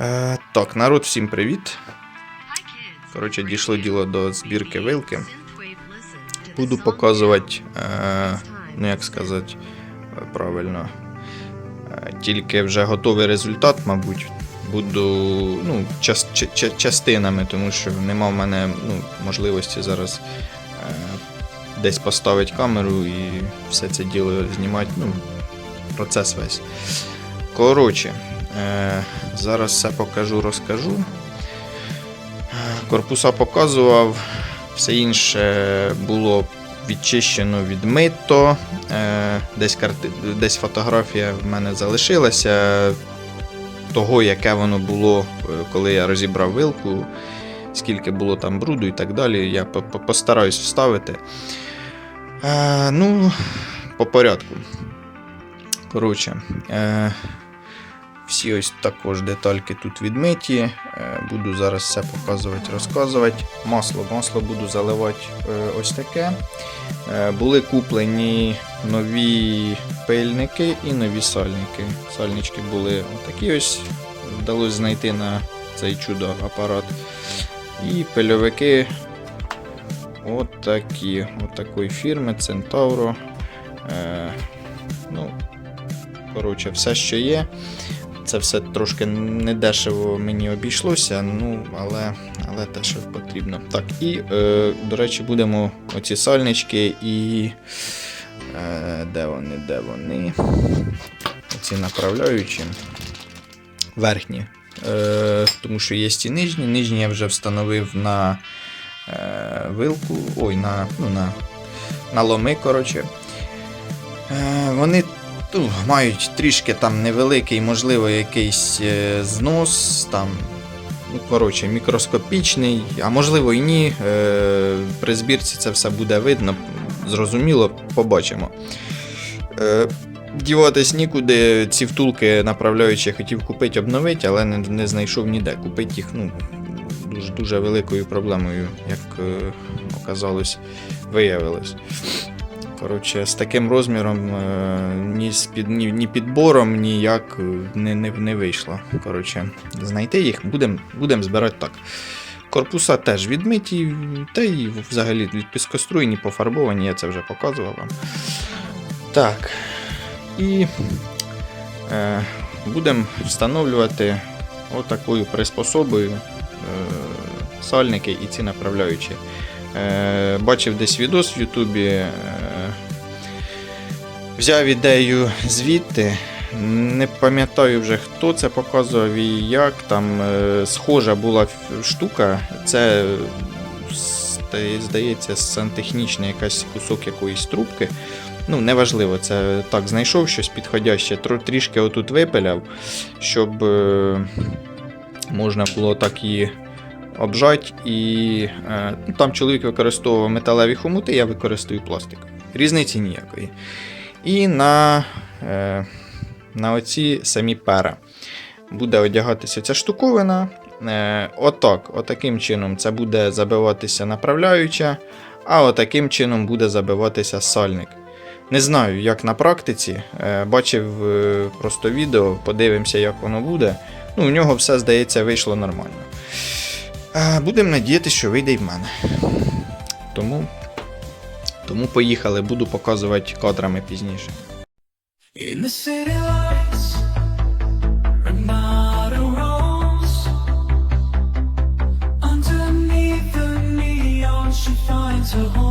Е, так, народ, всім привіт. Коротше, дійшло діло до збірки вилки. Буду показувати, е, ну як сказати правильно, е, тільки вже готовий результат, мабуть. Буду ну, час, ч- ч- частинами, тому що нема в мене ну, можливості зараз е, десь поставити камеру і все це діло знімати. Ну, процес весь. Коротше, зараз все покажу, розкажу. Е, Корпуса показував, все інше було відчищено, відмито. Е, Десь, карти... десь фотографія в мене залишилася того, яке воно було, е, коли я розібрав вилку, скільки було там бруду і так далі. Я по- по- постараюсь вставити. Е, ну, по порядку. Коротше, е, всі ось також детальки тут відмиті. Е, буду зараз все показувати, розказувати. Масло, масло буду заливати е, ось таке. Е, були куплені нові пильники і нові сальники. Сальнички були такі ось, вдалося знайти на цей чудо апарат. І пильовики от такі, от такої фірми Centauro. Е, ну, коротше, все, що є. Це все трошки недешево мені обійшлося, ну, але, але те, що потрібно. Так, і, е, до речі, будемо оці сальнички і. Е, де вони, де вони? Оці направляючі. Верхні. Е, тому що є і нижні. Нижні я вже встановив на е, вилку. Ой, на, ну, на, на ломи, коротше. Е, вони ну, мають трішки там невеликий, можливо, якийсь е, знос, там, ну, коротше, мікроскопічний, а можливо і ні. Е, при збірці це все буде видно, зрозуміло, побачимо. Е, Діватись нікуди, ці втулки направляючи, я хотів купити, обновити, але не, не знайшов ніде. Купити їх ну, дуже, дуже великою проблемою, як е, оказалось, виявилось. Коротше, з таким розміром е, ні, з під, ні, ні підбором, ніяк е, не, не, не вийшло. Коротше, знайти їх будемо будем збирати так. Корпуса теж відмиті, та й взагалі піскоструйні, пофарбовані, я це вже показував вам. Так. І е, будемо встановлювати отакою приспособою е, сальники і ці направляючі. Е, бачив десь відос в Ютубі. Взяв ідею звідти. Не пам'ятаю вже, хто це показував і як. Там е, схожа була штука. Це здається сантехнічний якась кусок якоїсь трубки. Ну, неважливо, це так знайшов щось підходяще, трішки отут випиляв, щоб е, можна було так її обжать. І е, ну, там чоловік використовував металеві хомути, я використовую пластик. Різниці ніякої. І на, е, на оці самі пера буде одягатися ця штуковина. Е, отак, отаким чином це буде забиватися направляюча, а отаким чином буде забиватися сальник. Не знаю, як на практиці. Е, бачив е, просто відео, подивимося, як воно буде. Ну, у нього все, здається, вийшло нормально. Е, Будемо надіятися, що вийде і в мене. Тому, тому поїхали, буду показувати кадрами пізніше. In the city lights, Underneath the neon, she finds her home.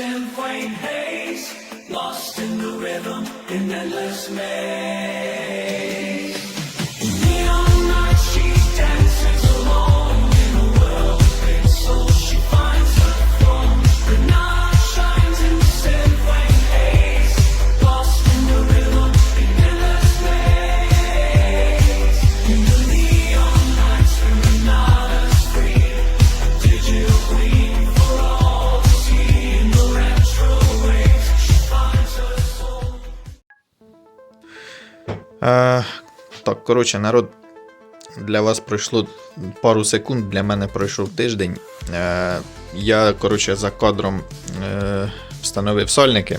In same haze. Lost in the rhythm, in endless maze. Е, так, коротше, народ, для вас пройшло пару секунд, для мене пройшов тиждень. Е, я, коротше, за кадром е, встановив сольники.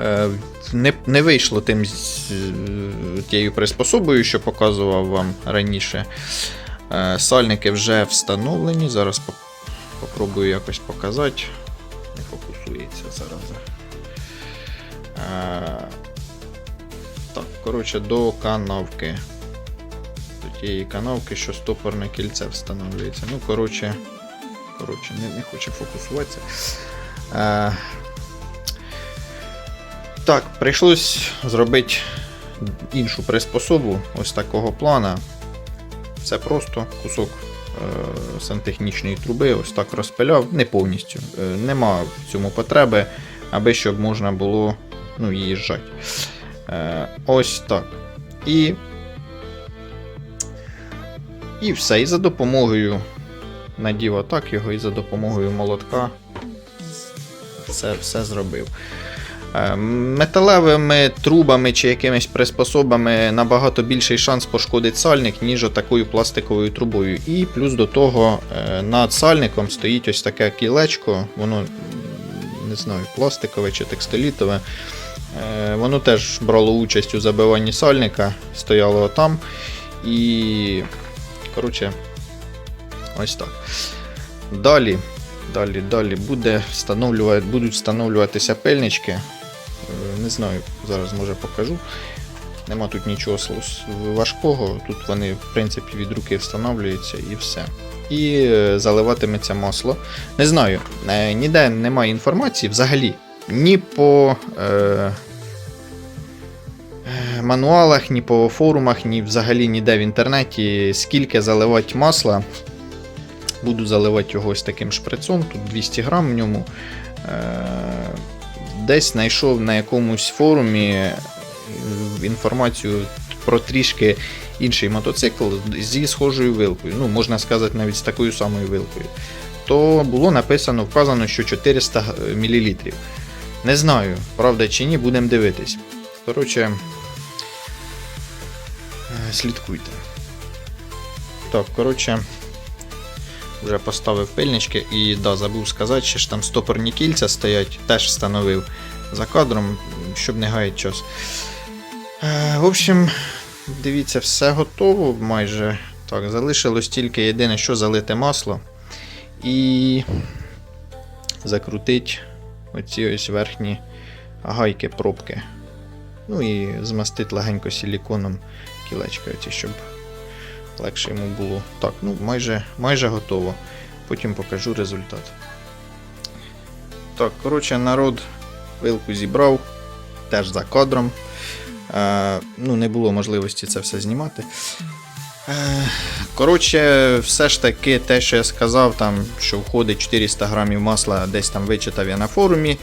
Е, не, не вийшло тим тією приспособою, що показував вам раніше. Е, сальники вже встановлені. Зараз по- попробую якось показати. Не фокусується зараз. Коротше, до канавки. До тієї канавки, що стопорне кільце встановлюється. Ну, коротше, коротше, не, не хоче фокусуватися. Е, так, прийшлось зробити іншу приспособу ось такого плана. Це просто кусок е, сантехнічної труби, ось так розпиляв, не повністю. Е, нема в цьому потреби, аби щоб можна було ну, її зжати. Е, ось так. І. І все. І за допомогою надів отак його, і за допомогою молотка це все зробив. Е, Металевими трубами чи якимись приспособами набагато більший шанс пошкодити сальник, ніж отакою пластиковою трубою. І плюс до того е, над сальником стоїть ось таке кілечко, воно не знаю, пластикове чи текстилітове. Е, Воно теж брало участь у забиванні сальника, стояло там. І. Коротше, ось так. Далі, далі, далі буде встановлювати, будуть встановлюватися пильнички. Е, Не знаю, зараз може покажу. Нема тут нічого важкого. Тут вони, в принципі, від руки встановлюються і все. І е, заливатиметься масло. Не знаю, ніде немає інформації взагалі. Ні по е, мануалах, ні по форумах, ні взагалі ніде в інтернеті, скільки заливати масла. Буду заливати його ось таким шприцом, тут 200 грам в ньому. Е, Десь знайшов на якомусь форумі е, інформацію про трішки інший мотоцикл зі схожою вилкою. Ну, можна сказати, навіть з такою самою вилкою. То було написано, вказано, що 400 мл. Не знаю, правда чи ні, будемо дивитись. Коротше, слідкуйте. Так, коротше, вже поставив пильнички і да, забув сказати, що ж там стопорні кільця стоять, теж встановив за кадром, щоб не гаяти час. Е, в общем, дивіться, все готово майже. Так, залишилось тільки єдине, що залити масло і закрутить оці ось верхні гайки, пробки. Ну і змастить легенько силіконом кілечка, щоб легше йому було. Так, ну майже, майже готово. Потім покажу результат. Так, коротше, народ вилку зібрав, теж за кадром. Е, ну, не було можливості це все знімати. Е, Коротше, все ж таки, те, що я сказав, там, що входить 400 грамів масла, десь там вичитав я на форумі.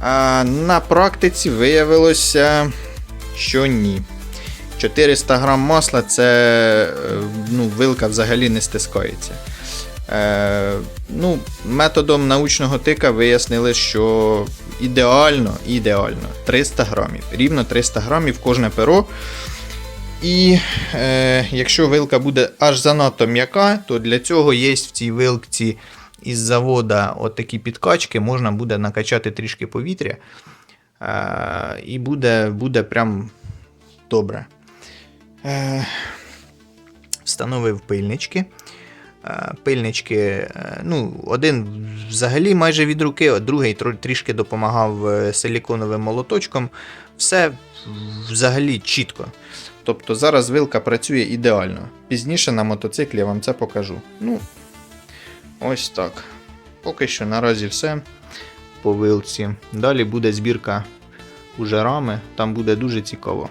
А на практиці виявилося, що ні. 400 грам масла це е, ну, вилка взагалі не стискається. Е, ну, методом научного тика вияснили, що ідеально, ідеально 300 грамів. Рівно 300 грамів кожне перо. І е, якщо вилка буде аж занадто м'яка, то для цього є в цій вилці із завода отакі підкачки, можна буде накачати трішки повітря. Е, і буде, буде прям добре. Е, встановив пильнички. Е, Пильнички, е, ну, один взагалі майже від руки, а другий трішки допомагав силіконовим молоточком. Все взагалі чітко. Тобто зараз вилка працює ідеально. Пізніше на мотоциклі я вам це покажу. Ну, Ось так. Поки що наразі все по вилці. Далі буде збірка уже рами, там буде дуже цікаво.